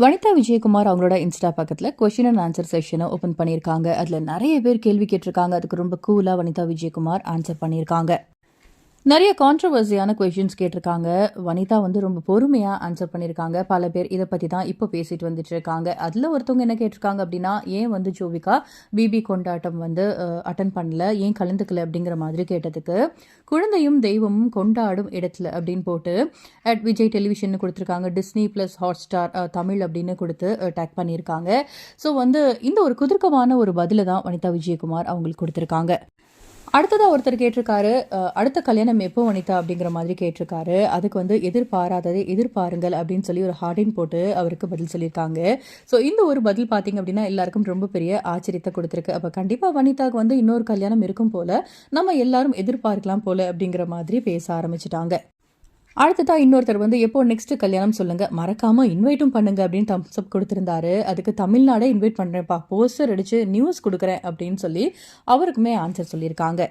வனிதா விஜயகுமார் அவங்களோட இன்ஸ்டா பக்கத்தில் question and answer செஷனை ஓப்பன் பண்ணியிருக்காங்க. அதில் நிறைய பேர் கேள்வி கேட்டிருக்காங்க. அதுக்கு ரொம்ப கூலாக வனிதா விஜயகுமார் ஆன்சர் பண்ணியிருக்காங்க. நிறைய கான்ட்ரவர்சியான கொஷின்ஸ் கேட்டிருக்காங்க. வனிதா வந்து ரொம்ப பொறுமையாக ஆன்சர் பண்ணியிருக்காங்க. பல பேர் இதை பற்றி தான் இப்போ பேசிட்டு வந்துட்டு இருக்காங்க. அதில் ஒருத்தவங்க என்ன கேட்டிருக்காங்க அப்படின்னா ஏன் வந்து ஜோவிகா பிபி கொண்டாட்டம் வந்து அட்டன் பண்ணல? ஏன் கலந்துக்கல? அப்படிங்கிற மாதிரி கேட்டதுக்கு குழந்தையும் தெய்வமும் கொண்டாடும் இடத்துல அப்படின்னு போட்டு அட் விஜய் டெலிவிஷன் கொடுத்துருக்காங்க. Disney plus Hotstar Tamil அப்படின்னு கொடுத்து டேக் பண்ணியிருக்காங்க. ஸோ வந்து இந்த ஒரு குதிர்க்கமான ஒரு பதிலை தான் வனிதா விஜயகுமார் அவங்களுக்கு கொடுத்துருக்காங்க. அடுத்ததாக ஒருத்தர் கேட்டிருக்காரு அடுத்த கல்யாணம் எப்போ வனிதா அப்படிங்கிற மாதிரி கேட்டிருக்காரு. அதுக்கு வந்து எதிர்பாராததை எதிர்பாருங்கள் அப்படின்னு சொல்லி ஒரு ஹார்டின் போட்டு அவருக்கு பதில் சொல்லியிருக்காங்க. ஸோ இந்த ஒரு பதில் பார்த்தீங்க அப்படின்னா எல்லாருக்கும் ரொம்ப பெரிய ஆச்சரியத்தை கொடுத்துருக்கு. அப்போ கண்டிப்பாக வனிதாவுக்கு வந்து இன்னொரு கல்யாணம் இருக்கும் போல நம்ம எல்லாரும் எதிர்பார்க்கலாம் போல அப்படிங்கிற மாதிரி பேச ஆரம்பிச்சிட்டாங்க. அடுத்ததா இன்னொருத்தர் வந்து எப்போ நெக்ஸ்ட் கல்யாணம் சொல்லுங்க. மறக்காம இன்வைட்டும் பண்ணுங்க அப்படின்னு தம்ஸ் அப் கொடுத்திருந்தாரு. அதுக்கு தமிழ்நாடே இன்வைட் பண்றேன்ப்பா. போஸ்டர் அடிச்சு நியூஸ் கொடுக்குறேன் அப்படின்னு சொல்லி அவருக்குமே ஆன்சர் சொல்லியிருக்காங்க.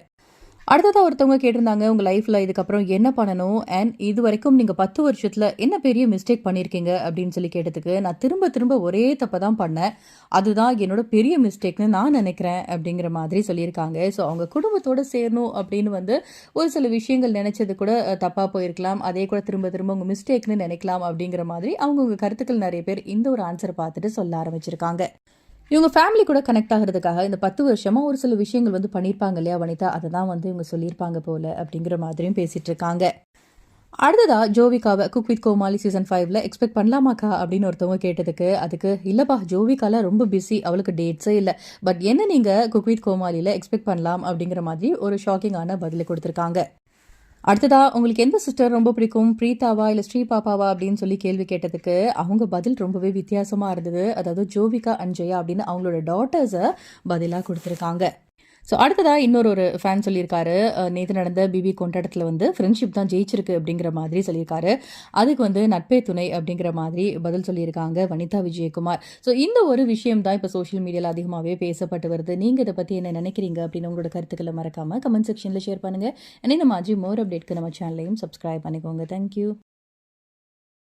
அடுத்ததாக ஒருத்தவங்க கேட்டிருந்தாங்க உங்கள் லைஃப்பில் இதுக்கப்புறம் என்ன பண்ணணும்? அண்ட் இது வரைக்கும் நீங்கள் பத்து வருஷத்தில் என்ன பெரிய மிஸ்டேக் பண்ணியிருக்கீங்க அப்படின்னு சொல்லி கேட்டதுக்கு நான் திரும்ப திரும்ப ஒரே தப்பை தான் பண்ணேன். அதுதான் என்னோட பெரிய மிஸ்டேக்னு நான் நினைக்கிறேன் அப்படிங்கிற மாதிரி சொல்லியிருக்காங்க. ஸோ அவங்க குடும்பத்தோடு சேரணும் அப்படின்னு வந்து ஒரு சில விஷயங்கள் நினச்சது கூட தப்பாக போயிருக்கலாம். அதே கூட திரும்ப திரும்ப உங்கள் மிஸ்டேக்னு நினைக்கலாம் அப்படிங்கிற மாதிரி அவங்கவுங்க கருத்துக்கள் நிறைய பேர் இந்த ஒரு ஆன்சரை பார்த்துட்டு சொல்ல ஆரம்பிச்சிருக்காங்க. இவங்க ஃபேமிலி கூட கனெக்ட் ஆகிறதுக்காக இந்த பத்து வருஷமா ஒரு சில விஷயங்கள் வந்து பண்ணியிருப்பாங்க இல்லையா வனிதா? அதை தான் வந்து இவங்க சொல்லியிருப்பாங்க போல அப்படிங்கிற மாதிரியும் பேசிகிட்டு இருக்காங்க. அடுத்ததா ஜோவிகாவை குக் வித் கோமாளி சீசன் ஃபைவ்ல எக்ஸ்பெக்ட் பண்ணலாமாக்கா அப்படின்னு ஒருத்தவங்க கேட்டதுக்கு அதுக்கு இல்லப்பா ஜோவிகால ரொம்ப பிஸி அவளுக்கு டேட்ஸே இல்லை. பட் என்ன நீங்க குக் வித் கோமாளியில எக்ஸ்பெக்ட் பண்ணலாம்? அப்படிங்கிற மாதிரி ஒரு ஷாக்கிங்கான பதிலை கொடுத்துருக்காங்க. அடுத்ததா உங்களுக்கு எந்த சிஸ்டர் ரொம்ப பிடிக்கும்? பிரீதாவா இல்லை ஸ்ரீ பாப்பாவா அப்படின்னு சொல்லி கேள்வி கேட்டதுக்கு அவங்க பதில் ரொம்பவே வித்தியாசமா இருந்தது. அதாவது ஜோவிகா அஞ்சயா அப்படின்னு அவங்களோட டாட்டர்ஸை பதிலாக கொடுத்துருக்காங்க. ஸோ அடுத்ததாக இன்னொரு ஒரு ஃபேன் சொல்லியிருக்காரு நேற்று நடந்த பிபி கொண்டாட்டத்தில் வந்து ஃப்ரெண்ட்ஷிப் தான் ஜெயிச்சிருக்கு அப்படிங்கிற மாதிரி சொல்லியிருக்காரு. அதுக்கு வந்து நட்பே துணை அப்படிங்கிற மாதிரி பதில் சொல்லியிருக்காங்க வனிதா விஜயகுமார். ஸோ இந்த ஒரு விஷயம் தான் இப்போ சோஷியல் மீடியாவில் அதிகமாகவே பேசப்பட்டு வருது. நீங்கள் இதை பற்றி என்ன நினைக்கிறீங்க அப்படின்னு உங்களோட கருத்துக்களை மறக்காமல் கமெண்ட் செக்ஷனில் ஷேர் பண்ணுங்கள் and இந்த மாதிரி மோர் அப்டேட்க்கு நம்ம சேனலையும் சப்ஸ்கிரைப் பண்ணிக்கோங்க. தேங்க்யூ